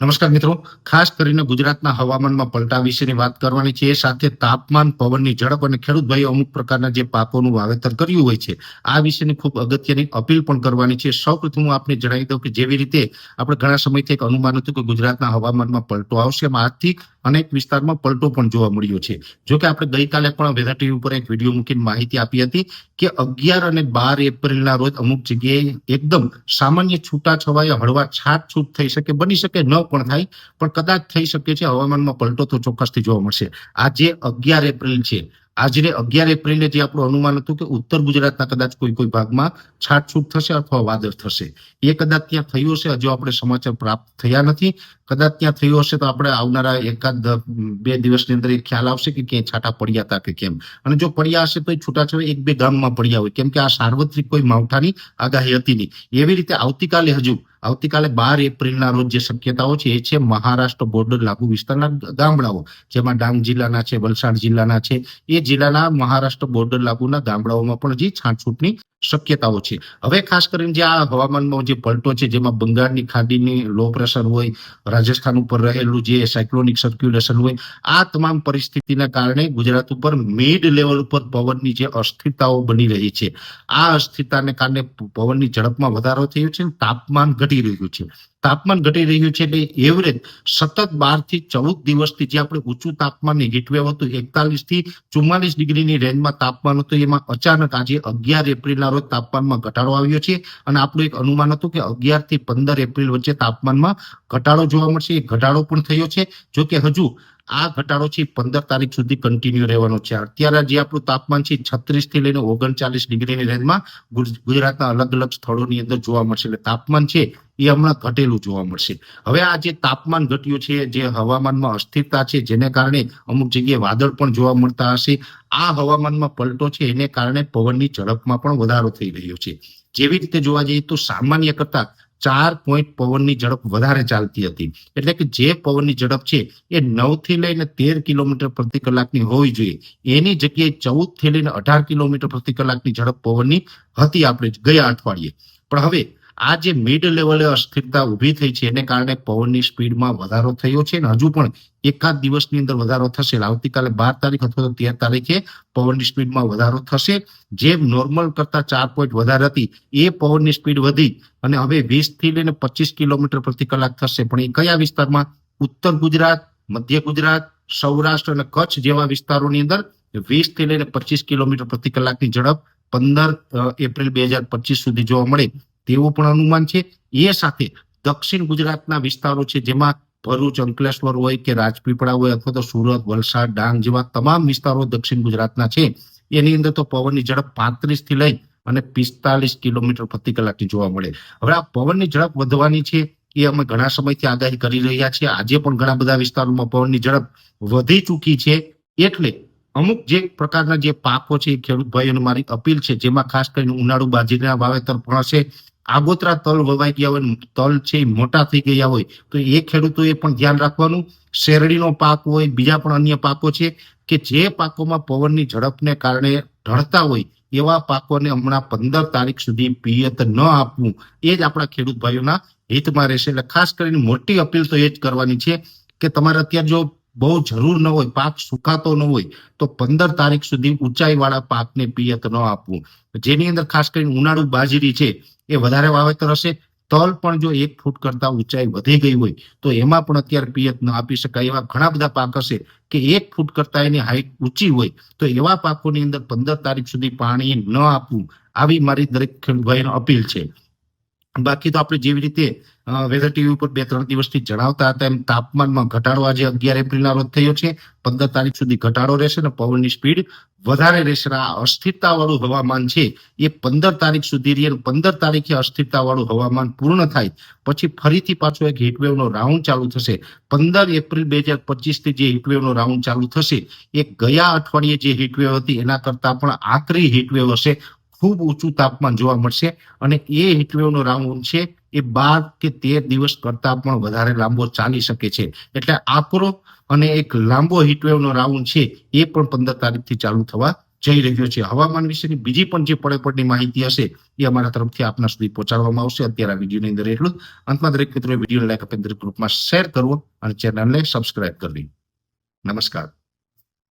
નમસ્કાર મિત્રો. ખાસ કરીને ગુજરાતના હવામાનમાં પલટા વિશેની વાત કરવાની છે. એ સાથે તાપમાન, પવનની ઝડપ અને ખેડૂત ભાઈઓ અમુક પ્રકારના જે પાકોનું વાવેતર કર્યું હોય છે, આ વિશેની ખૂબ અગત્યની અપીલ પણ કરવાની છે. સૌપ્રથમ હું આપને જણાવી દઉં કે જેવી રીતે આપણે ઘણા સમયથી એક અનુમાન હતું કે ગુજરાતના હવામાનમાં પલટો આવશે એમ આજથી અનેક વિસ્તારમાં પલટો પણ જોવા મળ્યો છે. જો કે આપણે ગઈકાલે પણ વેધર ટીવી ઉપર એક વીડિયો મૂકીને માહિતી આપી હતી કે અગિયાર અને બાર એપ્રિલના રોજ અમુક જગ્યાએ એકદમ સામાન્ય છૂટાછવાયા હળવા છાટછૂટ થઈ શકે, બની શકે ન પણ થાય, પણ કદાચ થઈ શકે છે, હવામાનમાં પલટો તો ચોક્કસથી જોવા મળશે. આજે અગિયાર એપ્રિલ છે. આજને અગિયાર એપ્રિલે જે આપણું અનુમાન હતું કે ઉત્તર ગુજરાતના કદાચ કોઈ કોઈ ભાગમાં છાટછૂટ થશે અથવા વાદળ થશે. એ કદાચ ત્યાં થયું હશે, હજુ આપણે સમાચાર પ્રાપ્ત થયા નથી. કદાચ ત્યાં થયું હશે તો આપણે આવનારા એકાદ બે દિવસની અંદર એ ખ્યાલ આવશે કે ક્યાંય છાટા પડ્યા હતા કે કેમ. અને જો પડ્યા હશે તો એ છૂટાછવાયા એક બે ગામમાં પડ્યા હોય. કેમ કે આ સાર્વત્રિક કોઈ માવઠાની આગાહી હતી નહીં. એવી રીતે આવતીકાલે હજુ, આવતીકાલે બાર એપ્રિલના રોજ જે શક્યતાઓ છે એ છે મહારાષ્ટ્ર બોર્ડર લાગુ વિસ્તારના ગામડાઓ. જેમાં ડાંગ જિલ્લાના છે, વલસાડ જિલ્લાના છે. એ જિલ્લાના મહારાષ્ટ્ર બોર્ડર લાગુના ગામડાઓમાં પણ હજી છાંટછૂટની શક્યતાઓ છે. હવે ખાસ કરીને જે આ હવામાનમાં જે પલટો છે, જેમાં બંગાળની ખાડીની લો પ્રેશર હોય, રાજસ્થાન ઉપર રહેલું જે સાયક્લોનિક સર્ક્યુલેશન હોય, આ તમામ પરિસ્થિતિના કારણે ગુજરાત ઉપર મિડ લેવલ ઉપર પવનની જે અસ્થિરતાઓ બની રહી છે. આ અસ્થિરતાને કારણે પવનની ઝડપમાં વધારો થયો છે તાપમાન ઘટી રહ્યું છે. તાપમાન ઘટી રહ્યું છે એટલે એવરેજ સતત બારથી ચૌદ દિવસથી જે આપણે ઊંચું તાપમાન હીટવેવ હતું એકતાલીસથી ચુમ્માલીસ ડિગ્રીની રેન્જમાં તાપમાન હતું. એમાં અચાનક આજે અગિયાર એપ્રિલના રોજ તાપમાનમાં ઘટાડો આવ્યો છે અને આપણું એક અનુમાન હતું કે અગિયારથી પંદર એપ્રિલ વચ્ચે તાપમાનમાં ઘટાડો જોવા મળશે. એ ઘટાડો પણ થયો છે. જો કે હજુ આ ઘટાડો છે પંદર તારીખ સુધી કન્ટિન્યુ રહેવાનો છે. અત્યારે જે આપણું તાપમાન છે છત્રીસથી લઈને ઓગણચાલીસ ડિગ્રીની રેન્જમાં ગુજરાતના અલગ અલગ સ્થળોની અંદર જોવા મળશે. એટલે તાપમાન છે એ હમણાં ઘટેલું જોવા મળશે. હવે આ જે તાપમાન ઘટ્યું છે, જે હવામાનમાં અસ્થિરતા છે, જેને કારણે અમુક જગ્યાએ વાદળ પણ જોવા મળતા હશે, આ હવામાનમાં પલટો છે, એને કારણે પવનની ઝડપમાં પણ વધારો થઈ રહ્યો છે. જેવી રીતે જોવા જઈએ તો સામાન્ય કરતા ચાર પોઈન્ટ પવનની ઝડપ વધારે ચાલતી હતી. એટલે કે જે પવનની ઝડપ છે, એ નવથી લઈને તેર કિલોમીટર પ્રતિ કલાકની હોવી જોઈએ. એની જગ્યાએ ચૌદથી લઈને અઢાર કિલોમીટર પ્રતિ કલાકની ઝડપ પવનની હતી આપણે ગયા અઠવાડિયે. પણ હવે આ જે મિડ લેવલે અસ્થિરતા ઊભી થઈ છે, એને કારણે પવનની સ્પીડમાં વધારો થયો છે અને હજુ પણ એકાદ દિવસની અંદર વધારો થશે. આવતીકાલે બાર તારીખ અથવા તો તેર તારીખે પવનની સ્પીડમાં વધારો થશે. જે નોર્મલ કરતા ચાર પોઈન્ટ વધારે હતી, એ પવનની સ્પીડ વધી અને હવે વીસથી લઈને પચીસ કિલોમીટર પ્રતિ કલાક થશે. પણ એ કયા વિસ્તારમાં? ઉત્તર ગુજરાત, મધ્ય ગુજરાત, સૌરાષ્ટ્ર અને કચ્છ જેવા વિસ્તારોની અંદર વીસથી લઈને પચીસ કિલોમીટર પ્રતિ કલાકની ઝડપ પંદર એપ્રિલ બે હજાર પચીસ સુધી જોવા મળે. તેવું પણ અનુમાન છે. એ સાથે દક્ષિણ ગુજરાતના વિસ્તારો છે, જેમાં ભરૂચ, અંકલેશ્વર હોય કે રાજપીપળા હોય અથવા તો સુરત, વલસાડ, ડાંગ જેવા તમામ વિસ્તારો દક્ષિણ ગુજરાતના છે. એની અંદર તો પવનની ઝડપ પાંત્રીસથી લઈ અને પિસ્તાલીસ કિલોમીટર પ્રતિ કલાકની જોવા મળે. હવે આ પવનની ઝડપ વધવાની છે એ અમે ઘણા સમયથી આગાહી કરી રહ્યા છીએ. આજે પણ ઘણા બધા વિસ્તારોમાં પવનની ઝડપ વધી ચૂકી છે. એટલે અમુક જે પ્રકારના જે પાકો છે, એ ખેડૂત ભાઈઓને મારી અપીલ છે, જેમાં ખાસ કરીને ઉનાળુ બાજરીના વાવેતર પણ હશે. આગોતરા તલ વવાઈ ગયા હોય તલ છે મોટા થઈ ગયા હોય, તો એ ખેડૂતોએ પણ ધ્યાન રાખવાનું. શેરડીનો પાક હોય, બીજા પણ અન્ય પાકો છે કે જે પાકોમાં પવનની ઝડપને કારણે ઢળતા હોય, એવા પાકોને હમણાં પંદર તારીખ સુધી પિયત ન આપવું. એ જ આપણા ખેડૂત ભાઈઓના હિતમાં રહેશે. એટલે ખાસ કરીને મોટી અપીલ તો એ જ કરવાની છે કે તમારે અત્યારે જો બહુ જરૂર ન હોય, પાક સુકાતો ન હોય, તો પંદર તારીખ સુધી ઊંચાઈ વાળા પાકને પિયત ન આપવું. જેની અંદર ખાસ કરીને ઉનાળુ બાજરી છે, એ વધારે વાવેતર હશે. તલ પણ જો એક ફૂટ કરતા ઊંચાઈ વધી ગઈ હોય, તો એમાં પણ અત્યારે પિયત ન આપી શકાય. એવા ઘણા બધા પાક હશે કે એક ફૂટ કરતા એની હાઈટ ઊંચી હોય, તો એવા પાકોની અંદર પંદર તારીખ સુધી પાણી ન આપવું. આવી મારી દરેક ભાઈનો અપીલ છે. બાકી તો આપણે જેવી રીતે વેધર ટીવી ઉપર બે ત્રણ દિવસથી જણાવતા હતા એમ, તાપમાનમાં ઘટાડો આજે અગિયાર એપ્રિલના રોજ થયો છે. પંદર તારીખ સુધી ઘટાડો રહેશે અને પવનની સ્પીડ વધારે રહેશે. આ અસ્થિરતાવાળું હવામાન છે એ પંદર તારીખ સુધી રહી પંદર તારીખે અસ્થિરતાવાળું હવામાન પૂર્ણ થાય. પછી ફરીથી પાછો એક હીટવેવનો રાઉન્ડ ચાલુ થશે. પંદર એપ્રિલ બે હજાર પચીસથી જે હીટવેવનો રાઉન્ડ ચાલુ થશે, એ ગયા અઠવાડિયે જે હીટવેવ હતી, એના કરતાં પણ આકરી હીટવેવ હશે. ખૂબ ઊંચું તાપમાન જોવા મળશે અને એ હીટવેવનો રાઉન્ડ છે એ બાર કે તેર દિવસ કરતા પણ વધારે લાંબો ચાલી શકે છે. એટલે આકરો અને એક લાંબો હીટવેવનો રાઉન્ડ છે એ પણ પંદર તારીખથી ચાલુ થવા જઈ રહ્યો છે. હવામાન વિશેની બીજી પણ જે પડે પડની માહિતી હશે એ અમારા તરફથી આપના સુધી પહોંચાડવામાં આવશે. અત્યારે આ વિડીયોની અંદર એટલું. અંતમાં દરેક મિત્રોએ વીડિયો લાઈક આપી દરેક ગ્રુપમાં શેર કરવો અને ચેનલને સબસ્ક્રાઇબ કરવી. નમસ્કાર.